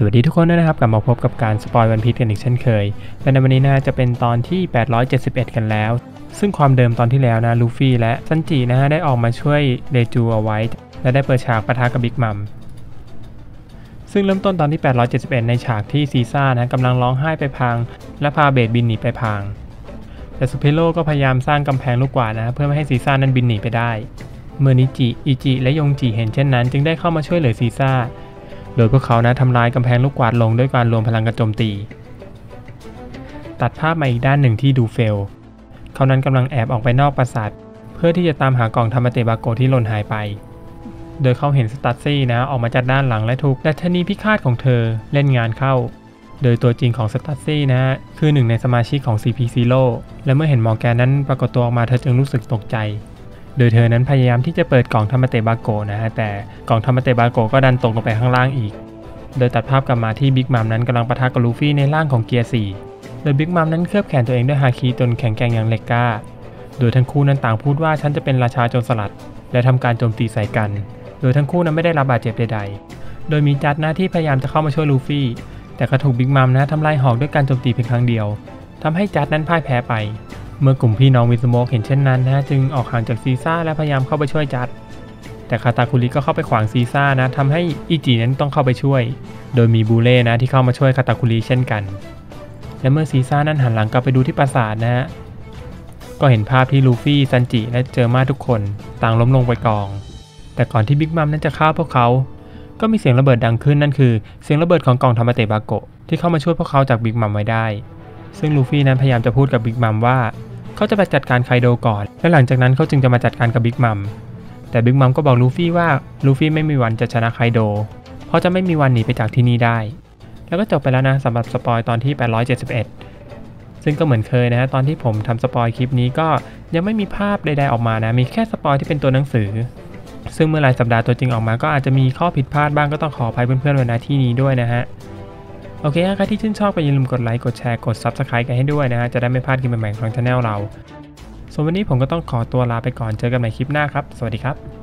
สวัสดีทุกคนด้วยนะครับกลับมาพบกับการสปอยวันพี e กันอีกเช่นเคยและในวันนี้นะจะเป็นตอนที่ 871 กันแล้ว ซึ่งความเดิมตอนที่แล้วนะลูฟี่และซันจินะฮะได้ออกมาช่วยเดจูเอาไว้ และได้เปิดฉากปะทะกับบิ๊กมัมซึ่งเริ่มต้นตอนที่ 871 ในฉากที่ซีซ่านะกำลังร้องไห้ไปพัง และพาเบดบินหนีไปพัง แต่สุเพโลก็พยายามสร้างกำแพงลูกกวาดนะเพื่อไม่ให้ซีซ่านั้นบินหนีไปได้ เมื่อนิจิอิจิและยงจิเห็นเช่นนั้น จึงได้เข้ามาช่วยเหลือซีซ่า โดยพวกเขานะทำลายกำแพงลูกกวาดลงด้วยการรวมพลังกระโจมตี ตัดภาพมาอีกด้านหนึ่งที่ดูเฟล เขานั้นกำลังแอบออกไปนอกปราสาทเพื่อที่จะตามหากล่องธรรมเตบาโกที่หล่นหายไป โดยเขาเห็นสตัตซี่นะออกมาจากด้านหลังและถูกดัชนีพิฆาตของเธอเล่นงานเข้า โดยตัวจริงของสตัตซี่นะคือหนึ่งในสมาชิกของ CP Zero และเมื่อเห็นมอร์แกนนั้นปรากฏตัวออกมาเธอจึงรู้สึกตกใจ โดยเธอนั้นพยายามที่จะเปิดกล่องธรรมเตบาโกนะฮะแต่กล่องธรรมเตบาโกก็ดันตกลงไปข้างล่างอีก โดยตัดภาพกลับมาที่บิ๊กมัมนั้นกำลังปะทะกับลูฟี่ในร่างของเกียร์4โดยบิ๊กมัมนั้นเคลือบแขนตัวเองด้วยฮาคิจนแข็งแกร่งอย่างเหล็กกล้า โดยทั้งคู่นั้นต่างพูดว่าฉันจะเป็นราชาโจรสลัด และทำการโจมตีใส่กัน โดยทั้งคู่นั้นไม่ได้รับบาดเจ็บใดๆ โดยมีจัดหน้าที่พยายามจะเข้ามาช่วยลูฟี่ แต่ก็ถูกบิ๊กมัมนะทำลายหอกด้วยการโจมตีเพียงครั้งเดียวทำให้จัดนั้นพ่ายแพ้ไป เมื่อกลุ่มพี่น้องวิสโมกเห็นเช่นนั้นนะจึงออกห่างจากซีซ่าและพยายามเข้าไปช่วยจัด แต่คาตาคุริก็เข้าไปขวางซีซ่านะทำให้อิจินั้นต้องเข้าไปช่วย โดยมีบูเล่นะที่เข้ามาช่วยคาตาคุริเช่นกัน และเมื่อซีซ่านั้นหันหลังกลับไปดูที่ปราสาทนะฮะก็เห็นภาพที่ลูฟี่ซันจิและเจอมาทุกคนต่างล้มลงไปกอง แต่ก่อนที่บิ๊กมัมนั้นจะฆ่าพวกเขา ก็มีเสียงระเบิดดังขึ้นนั่นคือ เสียงระเบิดของกล่องธรรมเตบาโกะที่เข้ามาช่วยพวกเขาจากบิ๊กมัมไว้ได้ ซึ่งลูฟี่นั้นพยายามจะพูดกับบิ๊กมัมว่า เขาจะไปจัดการไคโดก่อน และหลังจากนั้นเขาจึงจะมาจัดการกับบิ๊กมัม แต่บิ๊กมัมก็บอกลูฟี่ว่าลูฟี่ไม่มีวันจะชนะไคโด เพราะจะไม่มีวันหนีไปจากที่นี่ได้ แล้วก็จบไปแล้วนะสำหรับสปอยตอนที่ 871 ซึ่งก็เหมือนเคยนะฮะตอนที่ผมทำสปอยคลิปนี้ก็ยังไม่มีภาพใดๆออกมานะ มีแค่สปอยที่เป็นตัวหนังสือ ซึ่งเมื่อรายสัปดาห์ตัวจริงออกมา ก็อาจจะมีข้อผิดพลาดบ้างก็ต้องขออภัยเพื่อนๆไว้ณที่นี้ด้วยนะฮะ โอเคใครที่ชื่นชอบก็อย่าลืมกดไลค์ กดแชร์ กด Subscribe กันให้ด้วยนะฮะ จะได้ไม่พลาดคลิปใหม่ๆของช anel เรา ส่วนวันนี้ผมก็ต้องขอตัวลาไปก่อน เจอกันใหม่คลิปหน้าครับ สวัสดีครับ